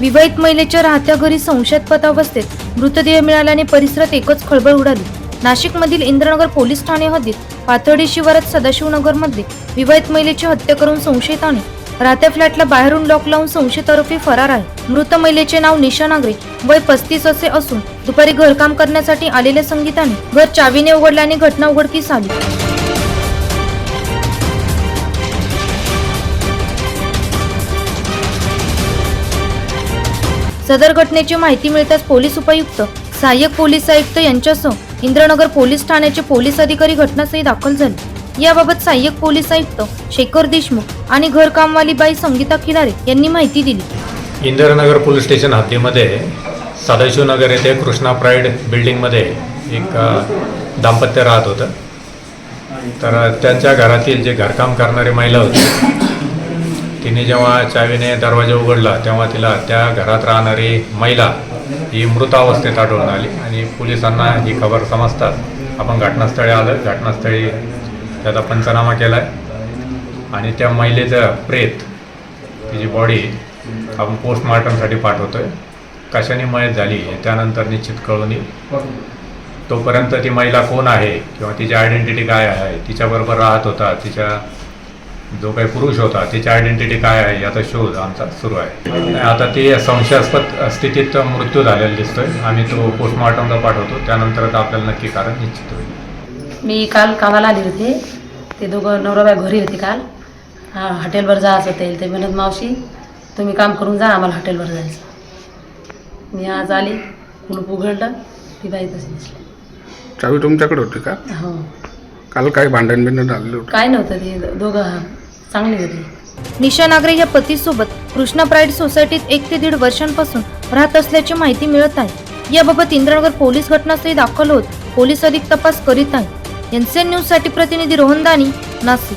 विवाहित महिलेच्या राहत्या घरी संशयास्पद अवस्थेत मृतदेह मिळाल्याने परिसरात एकच खळबळ उडाली. नाशिकमधील इंद्रनगर पोलीस ठाणे हद्दीत पाथर्डी शिवारात सदाशिवनगरमध्ये विवाहित महिलेची हत्या करून संशयिताने राहत्या फ्लॅटला बाहेरून लॉक लावून संशयित आरोपी फरार आहे. मृत महिलेचे नाव निशा नागरे वय पस्तीस असे असून दुपारी घरकाम करण्यासाठी आलेल्या संगीताने घर चावीने उघडल्याने घटना उघडकीस आली. सदर घटनेची माहिती मिळताच पोलीस उपायुक्त सहाय्यक पोलीस आयुक्त यांच्यासह इंद्रनगर पोलीस ठाण्याचे पोलीस अधिकारी घटनास्थळी दाखल झाले. याबाबत सहाय्यक पोलीस आयुक्त शेखर देशमुख आणि घरकामवाली बाई संगीता खिलारे यांनी माहिती दिली. इंद्रनगर पोलीस स्टेशन हद्दीमध्ये सदाशिवनगर येथे कृष्णा प्राईड बिल्डिंगमध्ये एक दाम्पत्य राहत होतं. तर त्यांच्या घरातील जे घरकाम करणारी महिला होती तिने जेव्हा चावीने दरवाजा उघडला तेव्हा तिला त्या घरात राहणारी महिला ही मृत अवस्थेत आढळून आली आणि पोलिसांना ही खबर समजतात आपण घटनास्थळी आलं. घटनास्थळी त्याचा पंचनामा केला आहे आणि त्या महिलेचं प्रेत तिची बॉडी आपण पोस्टमॉर्टमसाठी पाठवतो आहे कशाने मयत झाली त्यानंतर निश्चित कळून येईल. तोपर्यंत ती महिला कोण आहे किंवा तिची आयडेंटिटी काय आहे तिच्याबरोबर राहत होता तिच्या जो काही पुरुष होता तिची आयडेंटिटी काय आहे याचा शोध आमचा सुरू आहे. आता ती संशयास्पद स्थितीत मृत्यू झालेला दिसतोय. आम्ही तो पोस्टमॉर्टमला पाठवतो त्यानंतरच आपल्याला नक्की कारण निश्चित होईल. मी काल कामाला आले होते. ते दोघं नवराबाई घरी होते काल. हा हॉटेलवर जायचं होते. ते म्हणत मावशी तुम्ही काम करून जा. आम्हाला हॉटेलवर जायचं. मी आज आली. कुलूप उघडलं. ती बाई तशी दिसली. चावी तुमच्याकडे होती का? हो. काल काही भांडण बिंडण झालेलं होतं. काय नव्हतं ते दोघं चांगली होती. निशा नागरे या पतीसोबत कृष्णा प्राईड सोसायटीत एक ते दीड वर्षांपासून राहत असल्याची माहिती मिळत आहे. याबाबत इंद्रनगर पोलीस घटनास्थळी दाखल होत पोलीस अधिक तपास करीत आहे एनसीएन न्यूजसाठी प्रतिनिधी रोहन दानी नाशिक.